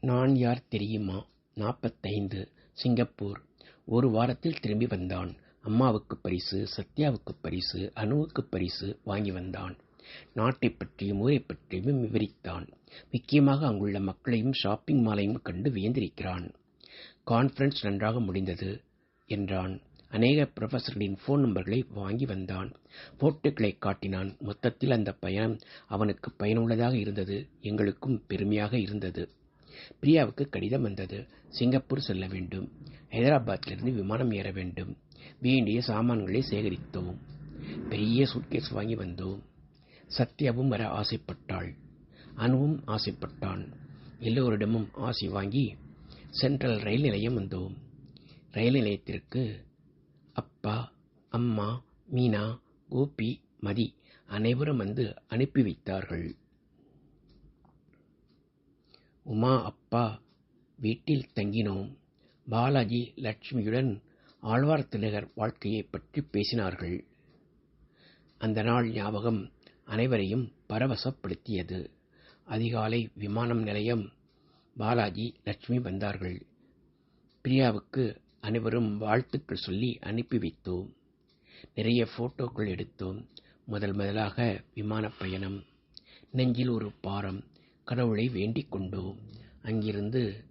நான் யார் தெரியுமா? நாற்பத்தைந்து சிங்கப்பூர். ஒரு வாரத்தில் திரும்பி வந்தான். அம்மாவுக்கு பரிசு சத்யாவுக்கு பரிசு அணுவுக்கு பரிசு வாங்கி வந்தான். நாட்டை பற்றியும் ஊரை பற்றியும் விவரித்தான். முக்கியமாக அங்குள்ள மக்களையும் ஷாப்பிங் மாலையும் கண்டு வியந்திருக்கிறான். கான்ஃபரன்ஸ் நன்றாக முடிந்தது என்றான். அநேக ப்ரொஃபஸர்களின் ஃபோன் நம்பர்களை வாங்கி வந்தான். போட்டோக்களை காட்டினான். மொத்தத்தில் அந்த பயணம் அவனுக்கு பயனுள்ளதாக இருந்தது எங்களுக்கும் பெருமையாக இருந்தது. பிரியாவுக்கு கடிதம் வந்தது. சிங்கப்பூர் செல்ல வேண்டும். ஹைதராபாத்திலிருந்து விமானம் ஏற வேண்டும். வேண்டிய சாமான்களை சேகரித்தோம். பெரிய சூட்கேஸ் வாங்கி வந்தோம். சத்யாவும் வர ஆசைப்பட்டாள். அனுவும் ஆசைப்பட்டான். எல்லோரிடமும் ஆசை வாங்கி சென்ட்ரல் ரயில் நிலையம் வந்தோம். ரயில் நிலையத்திற்கு அப்பா அம்மா மீனா கோபி மதி அனைவரும் வந்து அனுப்பி வைத்தார்கள். உமா அப்பா வீட்டில் தங்கினோம். பாலாஜி லட்சுமியுடன் ஆழ்வார் திலகர் வாழ்க்கையை பற்றி பேசினார்கள். அந்த நாள் ஞாபகம் அனைவரையும் பரவசப்படுத்தியது. அதிகாலை விமானம் நிலையம் பாலாஜி லட்சுமி வந்தார்கள். பிரியாவுக்கு அனைவரும் வாழ்த்துக்கள் சொல்லி அனுப்பி வைத்தோம். நிறைய போட்டோக்கள் எடுத்தோம். முதல் முதலாக விமான பயணம். நெஞ்சில் ஒரு பாரம் கடவுளை வேண்டிக் கொண்டோம் அங்கிருந்து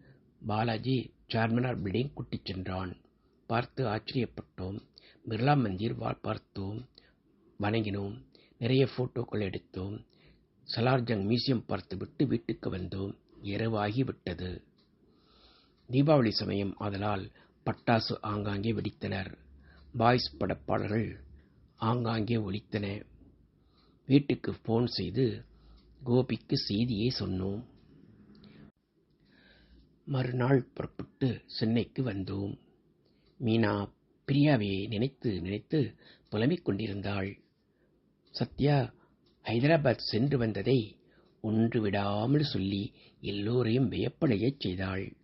பாலாஜி சார்மினார் பில்டிங் கூட்டிச் சென்றான். பார்த்து ஆச்சரியப்பட்டோம். பிர்லா மந்திர் பார்த்தோம். வணங்கினோம். நிறைய ஃபோட்டோக்கள் எடுத்தோம். சலார்ஜங் மியூசியம் பார்த்துவிட்டு வீட்டுக்கு வந்தோம். இரவாகிவிட்டது தீபாவளி சமயம் ஆதலால் பட்டாசு ஆங்காங்கே வெடித்தனர். பாய்ஸ் படப்பாடல்கள் ஆங்காங்கே ஒலித்தன. வீட்டுக்கு ஃபோன் செய்து கோபிக்கு செய்தியை சொன்னோம். மறுநாள் புறப்பட்டு சென்னைக்கு வந்தோம். மீனா பிரியாவை நினைத்து நினைத்து புலம்பிக் கொண்டிருந்தாள். சத்யா ஹைதராபாத் சென்று வந்ததை ஒன்று விடாமல் சொல்லி எல்லோரையும் வியப்படையச் செய்தாள்.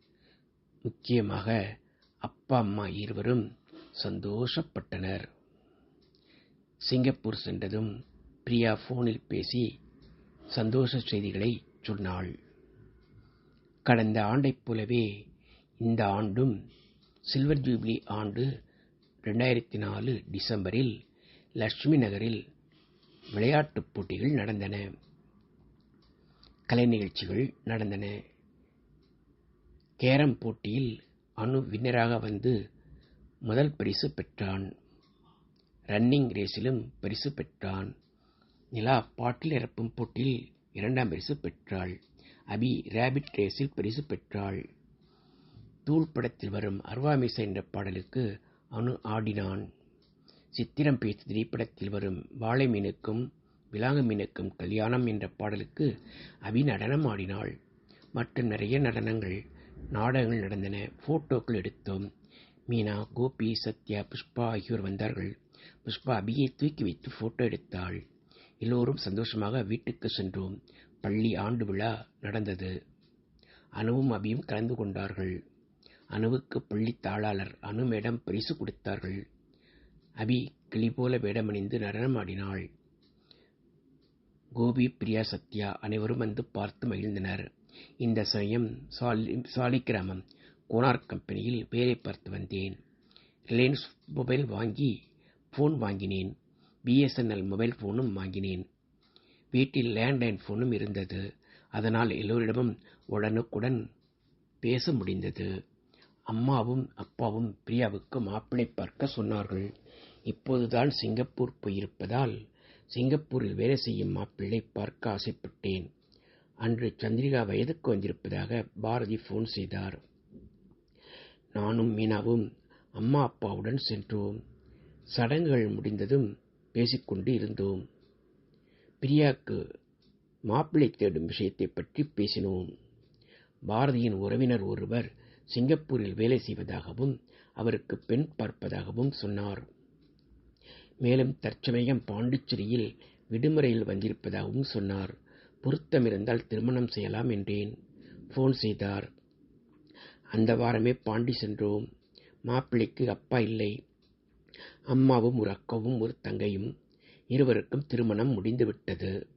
முக்கியமாக அப்பா அம்மா இருவரும் சந்தோஷப்பட்டனர். சிங்கப்பூர் சென்றதும் பிரியா போனில் பேசி சந்தோஷ செய்திகளை சொன்னாள். கடந்த ஆண்டைப் போலவே இந்த ஆண்டும் சில்வர் ஜூப்ளி ஆண்டு ரெண்டாயிரத்தி நாலு டிசம்பரில் லட்சுமி நகரில் விளையாட்டுப் போட்டிகள் நடந்தன. கலை நிகழ்ச்சிகள் நடந்தன. கேரம் போட்டியில் அணு வின்னராக வந்து முதல் பரிசு பெற்றான். ரன்னிங் ரேஸிலும் பரிசு பெற்றான். நிலா பாட்டில் இறப்பும் போட்டியில் இரண்டாம் பரிசு பெற்றாள். அபி ரேபிட் ரேஸில் பரிசு பெற்றாள். தூள் படத்தில் வரும் அர்வாமிசை என்ற பாடலுக்கு அணு ஆடினான். சித்திரம் பேச திரைப்படத்தில் வரும் வாழை மீனுக்கும் விலாங்கு மீனுக்கும் கல்யாணம் என்ற பாடலுக்கு அபி நடனம் ஆடினாள். மற்றும் நிறைய நடனங்கள் நாடகங்கள் நடந்தன. போட்டோக்கள் எடுத்தோம். மீனா கோபி சத்யா புஷ்பா ஆகியோர் வந்தார்கள். புஷ்பா அபியை தூக்கி வைத்து போட்டோ எடுத்தாள். எல்லோரும் சந்தோஷமாக வீட்டுக்கு சென்றோம். பள்ளி ஆண்டு விழா நடந்தது. அணுவும் அபியும் கலந்து கொண்டார்கள். அணுவுக்கு பள்ளி தாளாளர் அணு மேடம் பரிசு கொடுத்தார்கள். அபி கிளி போல வேடமணிந்து நடனமாடினாள் கோபி பிரியா சத்யா அனைவரும் வந்து பார்த்து மகிழ்ந்தனர். இந்த சமயம் சாலி கிராமம் கோனார் கம்பெனியில் வேலை பார்த்து வந்தேன். ரிலையன்ஸ் மொபைல் வாங்கி ஃபோன் வாங்கினேன். பிஎஸ்என்எல் மொபைல் ஃபோனும் வாங்கினேன். வீட்டில் லேண்ட்லைன் ஃபோனும் இருந்தது. அதனால் எல்லோரிடமும் உடனுக்குடன் பேச முடிந்தது. அம்மாவும் அப்பாவும் பிரியாவுக்கு மாப்பிள்ளை பார்க்க சொன்னார்கள். இப்போதுதான் சிங்கப்பூர் போயிருப்பதால் சிங்கப்பூரில் வேலை செய்யும் மாப்பிள்ளை பார்க்க ஆசைப்பட்டேன். அன்று சந்திரிகா வயதுக்கு வந்திருப்பதாக பாரதி ஃபோன் செய்தார். நானும் மீனாவும் அம்மா அப்பாவுடன் சென்றோம். சடங்குகள் முடிந்ததும் பேசிக்கொண்டு இருந்தோம். பிரியாக்கு மாப்பிள்ளை தேடும் விஷயத்தை பற்றி பேசினோம். பாரதியின் உறவினர் ஒருவர் சிங்கப்பூரில் வேலை செய்வதாகவும் அவருக்கு பெண் பார்ப்பதாகவும் சொன்னார். மேலும் தற்சமயம் பாண்டிச்சேரியில் விடுமுறையில் வந்திருப்பதாகவும் சொன்னார். பொருத்தமிருந்தால் திருமணம் செய்யலாம் என்றேன். ஃபோன் செய்தார். அந்த வாரமே பாண்டி சென்றோம். மாப்பிள்ளைக்கு அப்பா இல்லை. அம்மாவும் ஒரு அக்காவும் ஒரு தங்கையும் இருவருக்கும் திருமணம் முடிந்துவிட்டது.